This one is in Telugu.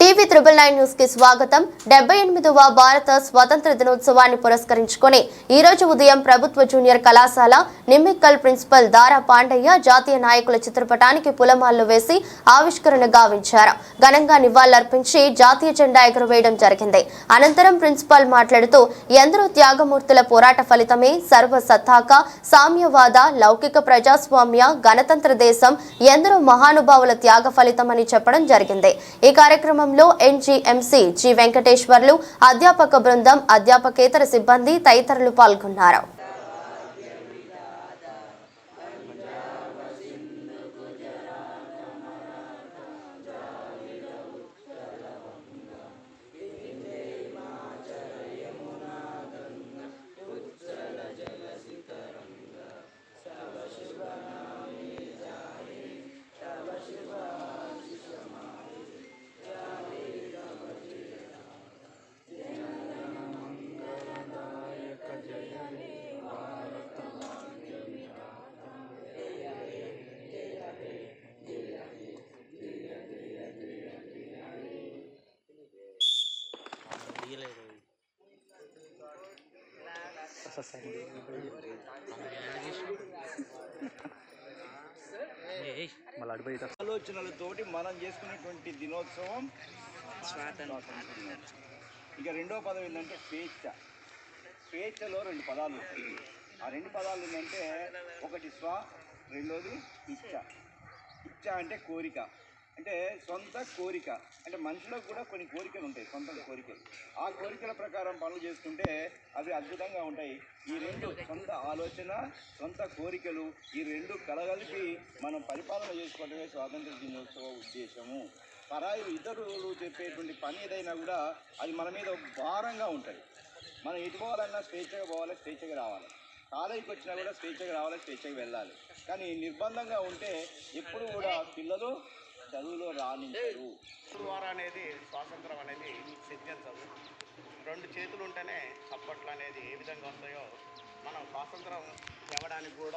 టీవీ త్రిబుల్ నైన్ న్యూస్కి స్వాగతం. డెబ్బై ఎనిమిదవ భారత స్వాతంత్ర దినోత్సవాన్ని పురస్కరించుకుని ఈ రోజు ఉదయం ప్రభుత్వ జూనియర్ కళాశాల నిమ్మిక్కల్ ప్రిన్సిపల్ దారా పాండయ్య జాతీయ నాయకుల చిత్రపటానికి పులమాలు వేసి ఆవిష్కరణ గావించారు. ఘనంగా నివాళులర్పించి జాతీయ జెండా ఎగురవేయడం జరిగింది. అనంతరం ప్రిన్సిపాల్ మాట్లాడుతూ ఎందరో త్యాగమూర్తుల పోరాట ఫలితమే సర్వసత్తాక సామ్యవాద లౌకిక ప్రజాస్వామ్య గణతంత్ర దేశం ఎందరో మహానుభావుల త్యాగ ఫలితమని చెప్పడం జరిగింది. ఈ కార్యక్రమం కార్యక్రమంలో ఎన్జీఎంసీ జి వెంకటేశ్వర్లు అధ్యాపక బృందం అధ్యాపకేతర సిబ్బంది తదితరులు పాల్గొన్నారు. మళ్ళీ ఆలోచనలతోటి మనం చేసుకునేటువంటి దినోత్సవం. స్వాతంత్రం దినోత్సవం. ఇక రెండో పదం ఏంటంటే స్వేచ్ఛ. స్వేచ్ఛలో రెండు పదాలు ఆ రెండు పదాలు ఏంటంటే ఒకటి స్వ రెండోది ఇచ్చ. ఇచ్చ అంటే కోరిక. అంటే సొంత కోరిక. అంటే మనిషిలో కూడా కొన్ని కోరికలు ఉంటాయి సొంత కోరికలు. ఆ కోరికల ప్రకారం పనులు చేసుకుంటే అవి అద్భుతంగా ఉంటాయి. ఈ రెండు సొంత ఆలోచన సొంత కోరికలు ఈ రెండు కలగలిపి మనం పరిపాలన చేసుకోవడమే స్వాతంత్ర దినోత్సవ ఉద్దేశము. పరాయిలు ఇతరులు చెప్పేటువంటి పని ఏదైనా కూడా అది మన మీద భారంగా ఉంటుంది. మనం ఎటు పోవాలన్నా స్వేచ్ఛగా పోవాలి స్వేచ్ఛగా రావాలి. కాలేజీకి వచ్చినా కూడా స్వేచ్ఛగా రావాలి స్వేచ్ఛగా వెళ్ళాలి. కానీ నిర్బంధంగా ఉంటే ఎప్పుడు కూడా పిల్లలు చదువులో రాణించరు. ద్వారా అనేది స్వాతంత్రం అనేది సిద్ధించదు రెండు చేతులు ఉంటేనే చప్పట్లు అనేది ఏ విధంగా వస్తాయో మనం స్వాతంత్రం ఇవ్వడానికి కూడా